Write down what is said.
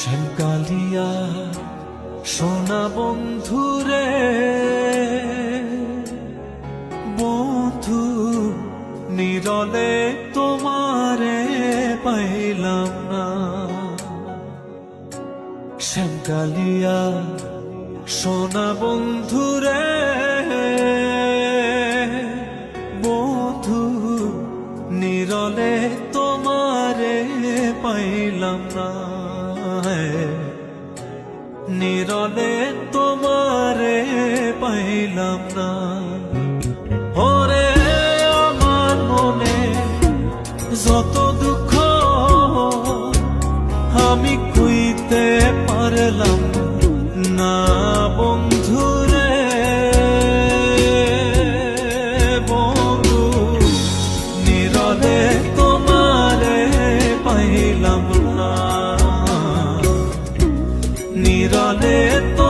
শ্যামকালিয়া সোনা বন্ধুরে, বন্ধু নিরলে তোমারে পাইলাম না। শ্যামকালিয়া সোনা বন্ধুরে, বন্ধু নিরলে তোমারে পাইলাম না। নিরলে তোমারে পাইলাম না। ওরে আমার মনে যত দুঃখ আমি কুইতে পারলাম না পাইলাম না নিরলে